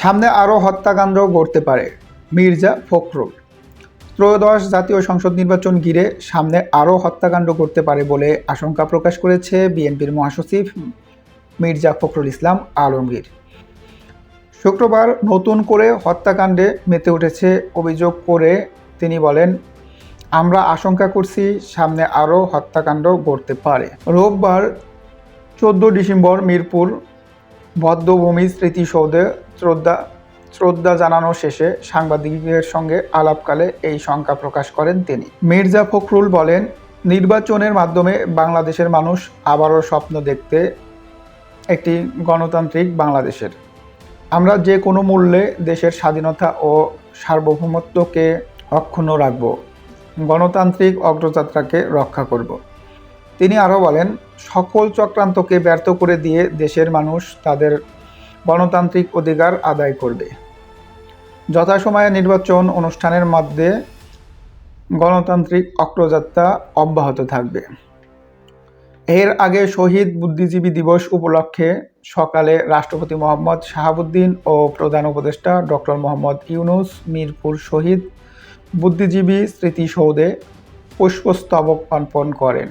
সামনে আরও হত্যাকাণ্ড ঘটতে পারে। মির্জা ফখরুল। ত্রয়োদশ জাতীয় সংসদ নির্বাচন ঘিরে সামনে আরও হত্যাকাণ্ড ঘটতে পারে বলে আশঙ্কা প্রকাশ করেছে বিএনপির মহাসচিব মির্জা ফখরুল ইসলাম আলমগীর। শুক্রবার নতুন করে হত্যাকাণ্ডে মেতে উঠেছে অভিযোগ করে তিনি বলেন, আমরা আশঙ্কা করছি সামনে আরও হত্যাকাণ্ড ঘটতে পারে। রোববার চোদ্দ ডিসেম্বর মিরপুর বদ্ধভূমি স্মৃতিসৌধে শ্রদ্ধা শ্রদ্ধা জানানো শেষে সাংবাদিকদের সঙ্গে আলাপকালে এই শঙ্কা প্রকাশ করেন তিনি। মির্জা ফখরুল বলেন, নির্বাচনের মাধ্যমে বাংলাদেশের মানুষ আবারও স্বপ্ন দেখতে একটি গণতান্ত্রিক বাংলাদেশের। আমরা যে কোনো মূল্যে দেশের স্বাধীনতা ও সার্বভৌমত্বকে অক্ষুণ্ণ রাখব, গণতান্ত্রিক অগ্রযাত্রাকে রক্ষা করব। তিনি আরও বলেন সকল চক্রান্তকে ব্যর্থ করে দিয়ে দেশের মানুষ তাদের গণতান্ত্রিক অধিকার আদায় করবে। যথাসময়ে নির্বাচন অনুষ্ঠানের মধ্যে গণতান্ত্রিক অগ্রযাত্রা অব্যাহত থাকবে। এর আগে শহীদ বুদ্ধিজীবী দিবস উপলক্ষে সকালে রাষ্ট্রপতি মোহাম্মদ শাহাবুদ্দিন ও প্রধান উপদেষ্টা ডক্টর মোহাম্মদ ইউনুস মিরপুর শহীদ বুদ্ধিজীবী স্মৃতিসৌধে পুষ্পস্তবক অর্পণ করেন।